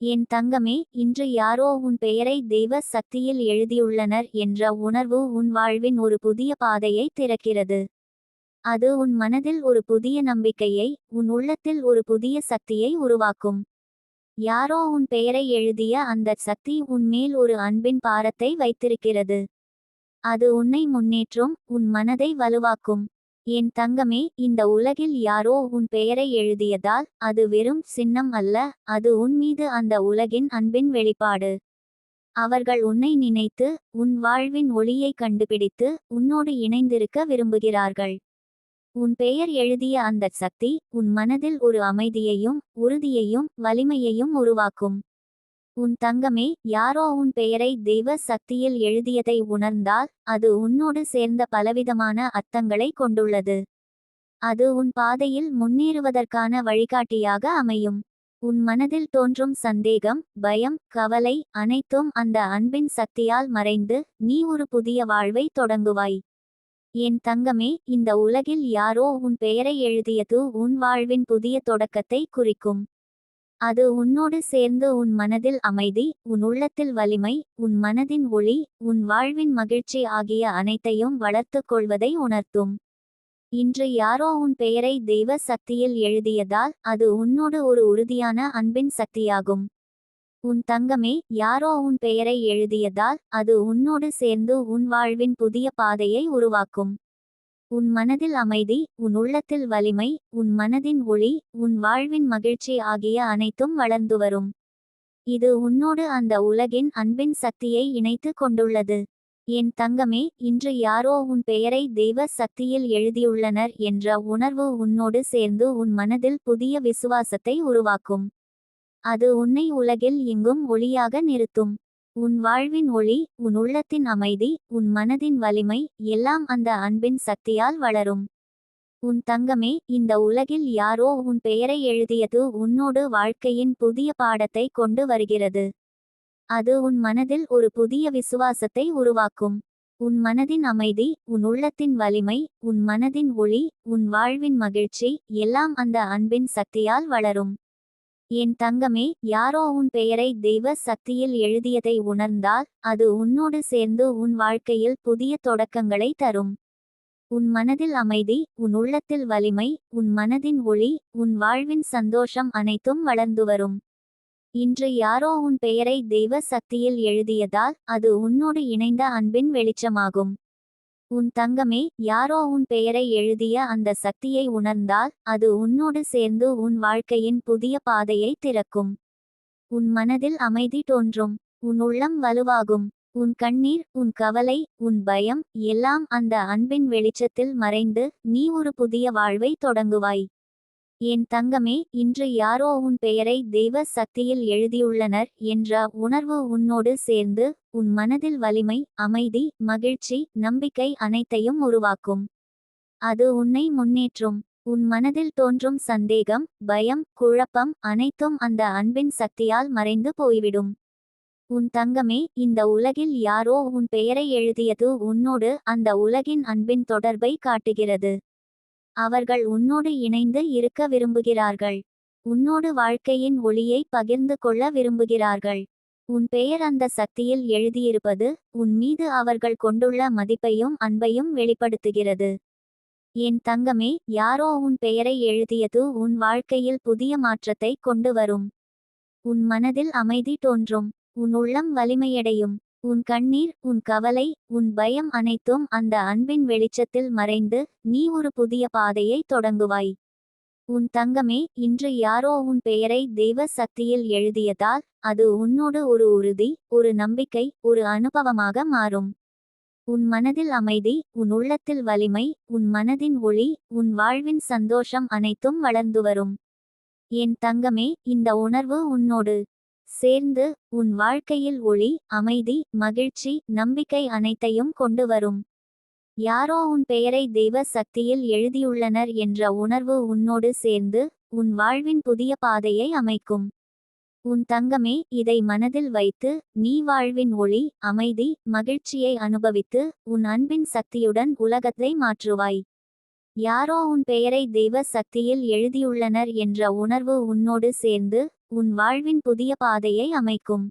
என் தங்கமே இன்று யாரோ உன் பெயரை தெய்வ சக்தியில் எழுதியுள்ளனர் என்ற உணர்வு உன் வாழ்வின் ஒரு புதிய பாதையை திறக்கிறது. அது உன் மனதில் ஒரு புதிய நம்பிக்கையை உன் உள்ளத்தில் ஒரு புதிய சக்தியை உருவாக்கும். யாரோ உன் பெயரை எழுதிய அந்த சக்தி உன் மேல் ஒரு அன்பின் பாரத்தை வைத்திருக்கிறது. அது உன்னை முன்னேற்றும் உன் மனதை வலுவாக்கும். என் தங்கமே இந்த உலகில் யாரோ உன் பெயரை எழுதியதால் அது வெறும் சின்னம் அல்ல அது உன் மீது அந்த உலகின் அன்பின் வெளிப்பாடு. அவர்கள் உன்னை நினைத்து உன் வாழ்வின் ஒளியை கண்டுபிடித்து உன்னோடு இணைந்திருக்க விரும்புகிறார்கள். உன் பெயர் எழுதிய அந்த சக்தி உன் மனதில் ஒரு அமைதியையும் உறுதியையும் வலிமையையும் உருவாக்கும். உன் தங்கமே யாரோ உன் பெயரை தெய்வ சக்தியில் எழுதியதை உணர்ந்தால் அது உன்னோடு சேர்ந்த பலவிதமான அர்த்தங்களை கொண்டுள்ளது. அது உன் பாதையில் முன்னேறுவதற்கான வழிகாட்டியாக அமையும். உன் மனதில் தோன்றும் சந்தேகம் பயம் கவலை அனைத்தும் அந்த அன்பின் சக்தியால் மறைந்து நீ ஒரு புதிய வாழ்வை தொடங்குவாய். என் தங்கமே இந்த உலகில் யாரோ உன் பெயரை எழுதியது உன் வாழ்வின் புதிய தொடக்கத்தை குறிக்கும். அது உன்னோடு சேர்ந்து உன் மனதில் அமைதி உன் உள்ளத்தில் வலிமை உன் மனதின் ஒளி உன் வாழ்வின் மகிழ்ச்சி ஆகிய அனைத்தையும் வளர்த்து கொள்வதை உணர்த்தும். இன்று யாரோ உன் பெயரை தெய்வ சக்தியில் எழுதியதால் அது உன்னோடு ஒரு உறுதியான அன்பின் சக்தியாகும். உன் தங்கமே யாரோ உன் பெயரை எழுதியதால் அது உன்னோடு சேர்ந்து உன் வாழ்வின் புதிய பாதையை உருவாக்கும். உன் மனதில் அமைதி உன் உள்ளத்தில் வலிமை உன் மனதின் ஒளி உன் வாழ்வின் மகிழ்ச்சி ஆகிய அனைத்தும் வளர்ந்து வரும். இது உன்னோடு அந்த உலகின் அன்பின் சக்தியை இணைத்து கொண்டுள்ளது. என் தங்கமே இன்று யாரோ உன் பெயரை தெய்வ சக்தியில் எழுதியுள்ளனர் என்ற உணர்வு உன்னோடு சேர்ந்து உன் மனதில் புதிய விசுவாசத்தை உருவாக்கும். அது உன்னை உலகில் எங்கும் ஒளியாக நிறுத்தும். உன் வாழ்வின் ஒளி உன் உள்ளத்தின் அமைதி உன் மனதின் வலிமை எல்லாம் அந்த அன்பின் சக்தியால் வளரும். உன் தங்கமே இந்த உலகில் யாரோ உன் பெயரை எழுதியது உன்னோடு வாழ்க்கையின் புதிய பாடத்தை கொண்டு வருகிறது. அது உன் மனதில் ஒரு புதிய விசுவாசத்தை உருவாக்கும். உன் மனதின் அமைதி உன் உள்ளத்தின் வலிமை உன் மனதின் ஒளி உன் வாழ்வின் மகிழ்ச்சி எல்லாம் அந்த அன்பின் சக்தியால் வளரும். என் தங்கமே யாரோ உன் பெயரை தெய்வ சக்தியில் எழுதியதை உணர்ந்தால் அது உன்னோடு சேர்ந்து உன் வாழ்க்கையில் புதிய தொடக்கங்களை தரும். உன் மனதில் அமைதி உன் உள்ளத்தில் வலிமை உன் மனதின் ஒளி உன் வாழ்வின் சந்தோஷம் அனைத்தும் வளர்ந்து வரும். இன்று யாரோ உன் பெயரை தெய்வ சக்தியில் எழுதியதால் அது உன்னோடு இணைந்த அன்பின் வெளிச்சமாகும். உன் தங்கமே யாரோ உன் பெயரை எழுதிய அந்த சக்தியை உணர்ந்தால் அது உன்னோடு சேர்ந்து உன் வாழ்க்கையின் புதிய பாதையை திறக்கும். உன் மனதில் அமைதி தோன்றும் உன் உள்ளம் வலுவாகும் உன் கண்ணீர் உன் கவலை உன் பயம் எல்லாம் அந்த அன்பின் வெளிச்சத்தில் மறைந்து நீ ஒரு புதிய வாழ்வை தொடங்குவாய். என் தங்கமே இன்று யாரோ உன் பெயரை தெய்வ சக்தியில் எழுதியுள்ளனர் என்ற உணர்வு உன்னோடு சேர்ந்து உன் மனதில் வலிமை அமைதி மகிழ்ச்சி நம்பிக்கை அனைத்தையும் உருவாக்கும். அது உன்னை முன்னேற்றும். உன் மனதில் தோன்றும் சந்தேகம் பயம் குழப்பம் அனைத்தும் அந்த அன்பின் சக்தியால் மறைந்து போய்விடும். உன் தங்கமே இந்த உலகில் யாரோ உன் பெயரை எழுதியது உன்னோடு அந்த உலகின் அன்பின் தொடர்பை காட்டுகிறது. அவர்கள் உன்னோடு இணைந்து இருக்க விரும்புகிறார்கள். உன்னோடு வாழ்க்கையின் ஒளியை பகிர்ந்து கொள்ள விரும்புகிறார்கள். உன் பெயர் அந்த சக்தியில் எழுதியிருப்பது உன் மீது அவர்கள் கொண்டுள்ள மதிப்பையும் அன்பையும் வெளிப்படுத்துகிறது. என் தங்கமே யாரோ உன் பெயரை எழுதியது உன் வாழ்க்கையில் புதிய மாற்றத்தை கொண்டு வரும். உன் மனதில் அமைதி தோன்றும். உன் உள்ளம் வலிமையடையும். உன் கண்ணீர் உன் கவலை உன் பயம் அனைத்தும் அந்த அன்பின் வெளிச்சத்தில் மறைந்து நீ ஒரு புதிய பாதையை தொடங்குவாய். உன் தங்கமே இன்று யாரோ உன் பெயரை தெய்வ சக்தியில் எழுதியதால் அது உன்னோடு ஒரு உறுதி ஒரு நம்பிக்கை ஒரு அனுபவமாக மாறும். உன் மனதில் அமைதி உன் உள்ளத்தில் வலிமை உன் மனதின் ஒளி உன் வாழ்வின் சந்தோஷம் அனைத்தும் வளர்ந்து வரும். என் தங்கமே இந்த உணர்வு உன்னோடு சேர்ந்து உன் வாழ்க்கையில் ஒளி அமைதி மகிழ்ச்சி நம்பிக்கை அனைத்தையும் கொண்டு வரும். யாரோ உன் பெயரை தெய்வ சக்தியில் எழுதியுள்ளனர் என்ற உணர்வு உன்னோடு சேர்ந்து உன் வாழ்வின் புதிய பாதையை அமைக்கும். உன் தங்கமே இதை மனதில் வைத்து நீ வாழ்வின் ஒளி அமைதி மகிழ்ச்சியை அனுபவித்து உன் அன்பின் சக்தியுடன் உலகத்தை மாற்றுவாய். யாரோ உன் பெயரை தெய்வ சக்தியில் எழுதியுள்ளனர் என்ற உணர்வு உன்னோடு சேர்ந்து உன் வாழ்வின் புதிய பாதையை அமைக்கும்.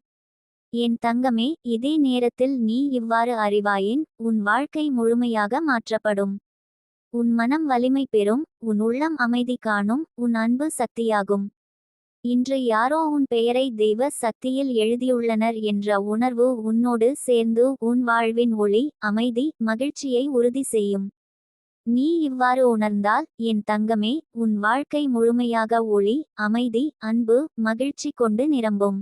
என் தங்கமே இதே நேரத்தில் நீ இவ்வாறு அறிவாயின் உன் வாழ்க்கை முழுமையாக மாற்றப்படும். உன் மனம் வலிமை பெறும் உன் உள்ளம் அமைதி காணும் உன் அன்பு சக்தியாகும். இன்று யாரோ உன் பெயரை தெய்வ சக்தியில் எழுதியுள்ளனர் என்ற உணர்வு உன்னோடு சேர்ந்து உன் வாழ்வின் ஒளி அமைதி மகிழ்ச்சியை உறுதி செய்யும். நீ இவ்வாறு உணர்ந்தால் என் தங்கமே உன் வாழ்க்கை முழுமையாக ஒளி அமைதி அன்பு மகிழ்ச்சி கொண்டு நிரம்பும்.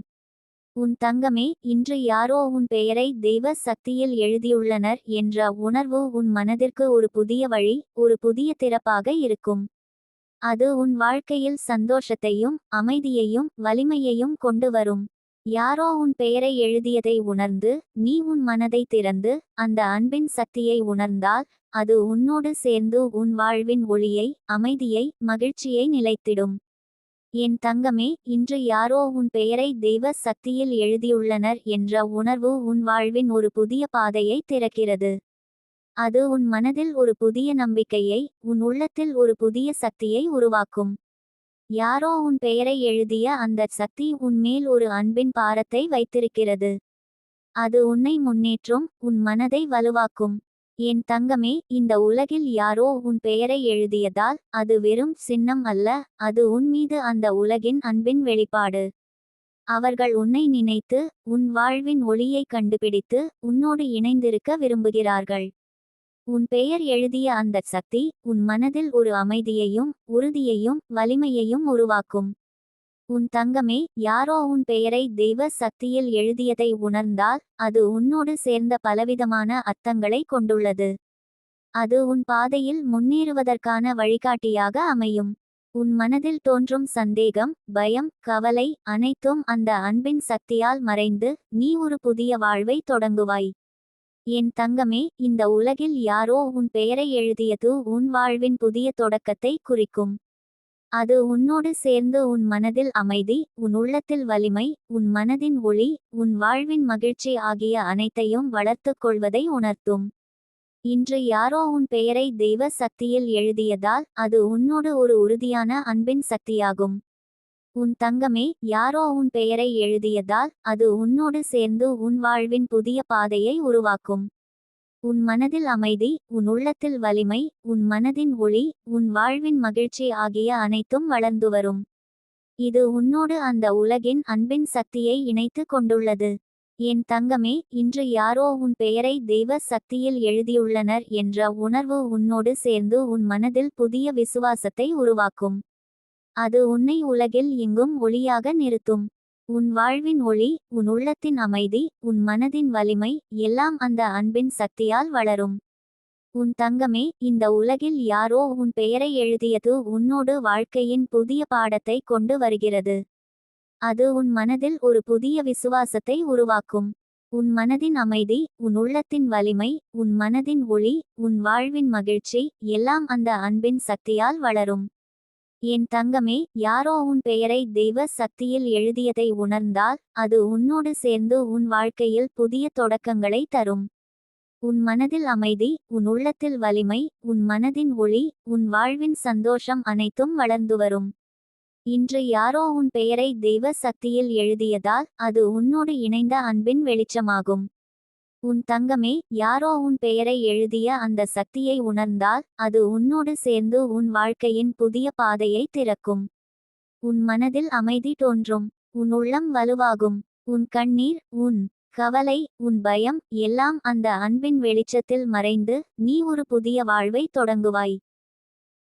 உன் தங்கமே இன்று யாரோ உன் பெயரை தெய்வ சக்தியில் எழுதியுள்ளனர் என்ற உணர்வு உன் மனதிற்கு ஒரு புதிய வழி ஒரு புதிய திறப்பாக இருக்கும். அது உன் வாழ்க்கையில் சந்தோஷத்தையும் அமைதியையும் வலிமையையும் கொண்டு வரும். யாரோ உன் பெயரை எழுதியதை உணர்ந்து நீ உன் மனதை திறந்து அந்த அன்பின் சக்தியை உணர்ந்தால் அது உன்னோடு சேர்ந்து உன் வாழ்வின் ஒளியை அமைதியை மகிழ்ச்சியை நிலைத்திடும். என் தங்கமே இன்று யாரோ உன் பெயரை தெய்வ சக்தியில் எழுதியுள்ளனர் என்ற உணர்வு உன் வாழ்வின் ஒரு புதிய பாதையை திறக்கிறது. அது உன் மனதில் ஒரு புதிய நம்பிக்கையை உன் உள்ளத்தில் ஒரு புதிய சக்தியை உருவாக்கும். யாரோ உன் பெயரை எழுதிய அந்த சக்தி உன் மேல் ஒரு அன்பின் பாரத்தை வைத்திருக்கிறது. அது உன்னை முன்னேற்றும் உன் மனதை வலுவாக்கும். என் தங்கமே இந்த உலகில் யாரோ உன் பெயரை எழுதியதால் அது வெறும் சின்னம் அல்ல அது உன் மீது அந்த உலகின் அன்பின் வெளிப்பாடு. அவர்கள் உன்னை நினைத்து உன் வாழ்வின் ஒளியை கண்டுபிடித்து உன்னோடு இணைந்திருக்க விரும்புகிறார்கள். உன் பெயர் எழுதிய அந்த சக்தி உன் மனதில் ஒரு அமைதியையும் உறுதியையும் வலிமையையும் உருவாக்கும். உன் தங்கமே யாரோ உன் பெயரை தெய்வ சக்தியில் எழுதியதை உணர்ந்தால் அது உன்னோடு சேர்ந்த பலவிதமான அர்த்தங்களை கொண்டுள்ளது. அது உன் பாதையில் முன்னேறுவதற்கான வழிகாட்டியாக அமையும். உன் மனதில் தோன்றும் சந்தேகம் பயம் கவலை அனைத்தும் அந்த அன்பின் சக்தியால் மறைந்து நீ ஒரு புதிய வாழ்வை தொடங்குவாய். என் தங்கமே இந்த உலகில் யாரோ உன் பெயரை எழுதியது உன் வாழ்வின் புதிய தொடக்கத்தை குறிக்கும். அது உன்னோடு சேர்ந்து உன் மனதில் அமைதி உன் உள்ளத்தில் வலிமை உன் மனதின் ஒளி உன் வாழ்வின் மகிழ்ச்சி ஆகிய அனைத்தையும் வளர்த்து கொள்வதை உணர்த்தும். இன்று யாரோ உன் பெயரை தெய்வ சக்தியில் எழுதியதால் அது உன்னோடு ஒரு உறுதியான அன்பின் சக்தியாகும். உன் தங்கமே யாரோ உன் பெயரை எழுதியதால் அது உன்னோடு சேர்ந்து உன் வாழ்வின் புதிய பாதையை உருவாக்கும். உன் மனதில் அமைதி உன் உள்ளத்தில் வலிமை உன் மனதின் ஒளி உன் வாழ்வின் மகிழ்ச்சி ஆகிய அனைத்தும் வளர்ந்து வரும். இது உன்னோடு அந்த உலகின் அன்பின் சக்தியை இணைத்து கொண்டுள்ளது. என் தங்கமே இன்று யாரோ உன் பெயரை தெய்வ சக்தியில் எழுதியுள்ளனர் என்ற உணர்வு உன்னோடு சேர்ந்து உன் மனதில் புதிய விசுவாசத்தை உருவாக்கும். அது உன்னை உலகில் எங்கும் ஒளியாக நிறுத்தும். உன் வாழ்வின் ஒளி உன் உள்ளத்தின் அமைதி உன் மனதின் வலிமை எல்லாம் அந்த அன்பின் சக்தியால் வளரும். உன் தங்கமே இந்த உலகில் யாரோ உன் பெயரை எழுதியது உன்னோடு வாழ்க்கையின் புதிய பாடத்தை கொண்டு வருகிறது. அது உன் மனதில் ஒரு புதிய விசுவாசத்தை உருவாக்கும். உன் மனதின் அமைதி உன் உள்ளத்தின் வலிமை உன் மனதின் ஒளி உன் வாழ்வின் மகிழ்ச்சி எல்லாம் அந்த அன்பின் சக்தியால் வளரும். என் தங்கமே யாரோ உன் பெயரை தெய்வ சக்தியில் எழுதியதை உணர்ந்தால் அது உன்னோடு சேர்ந்து உன் வாழ்க்கையில் புதிய தொடக்கங்களை தரும். உன் மனதில் அமைதி உன் உள்ளத்தில் வலிமை உன் மனதின் ஒளி உன் வாழ்வின் சந்தோஷம் அனைத்தும் வளர்ந்து வரும். இன்று யாரோ உன் பெயரை தெய்வ சக்தியில் எழுதியதால் அது உன்னோடு இணைந்த அன்பின் வெளிச்சமாகும். உன் தங்கமே யாரோ உன் பெயரை எழுதிய அந்த சக்தியை உணர்ந்தால் அது உன்னோடு சேர்ந்து உன் வாழ்க்கையின் புதிய பாதையை திறக்கும். உன் மனதில் அமைதி தோன்றும் உன் உள்ளம் வலுவாகும் உன் கண்ணீர் உன் கவலை உன் பயம் எல்லாம் அந்த அன்பின் வெளிச்சத்தில் மறைந்து நீ ஒரு புதிய வாழ்வை தொடங்குவாய்.